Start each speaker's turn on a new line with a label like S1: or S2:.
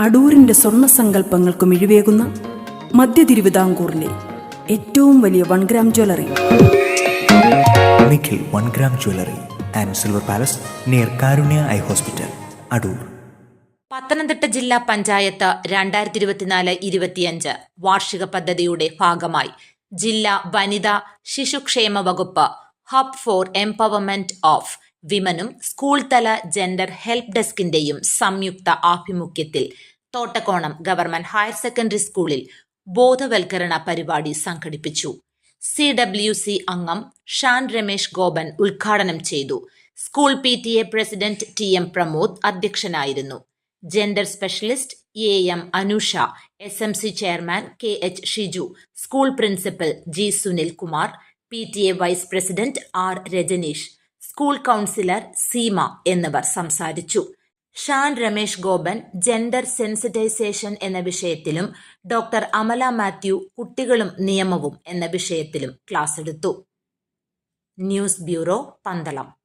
S1: അടൂരിന്റെ സ്വർണ സങ്കല്പങ്ങൾക്ക് മിഴിവേകുന്ന മധ്യ തിരുവിതാംകൂറിലെ ഏറ്റവും വലിയ one gram jewellery
S2: Nikhil one gram jewellery and silver palace near Karunya I hospital Adoor
S3: Pathanamthitta ജില്ലാ പഞ്ചായത്ത് രണ്ടായിരത്തി ഇരുപത്തിനാല് ഇരുപത്തിയഞ്ച് വാർഷിക പദ്ധതിയുടെ ഭാഗമായി ജില്ലാ വനിതാ ശിശുക്ഷേമ വകുപ്പ് ഹബ് ഫോർ എംപവർമെന്റ് ഓഫ് വിമനും സ്കൂൾ തല ജെൻഡർ ഹെൽപ്പ് ഡെസ്കിന്റെയും സംയുക്ത ആഭിമുഖ്യത്തിൽ തോട്ടക്കോണം ഗവൺമെന്റ് ഹയർ സെക്കൻഡറി സ്കൂളിൽ ബോധവൽക്കരണ പരിപാടി സംഘടിപ്പിച്ചു. സി ഡബ്ല്യു സി അംഗം ഷാൻ രമേശ് ഗോപൻ ഉദ്ഘാടനം ചെയ്തു. School P T A president T M Pramod അധ്യക്ഷനായിരുന്നു. Gender specialist A M Anusha S M C chairman K H Shiju school principal G Sunil Kumar P T A vice president R Rajaneesh school counsellor Seema എന്നിവർ സംസാരിച്ചു. Shan Ramesh Gopan gender sensitisation എന്ന വിഷയത്തിലും doctor Amala Mathew കുട്ടികളും നിയമവും എന്ന വിഷയത്തിലും class എടുത്തു. News bureau Pandalam.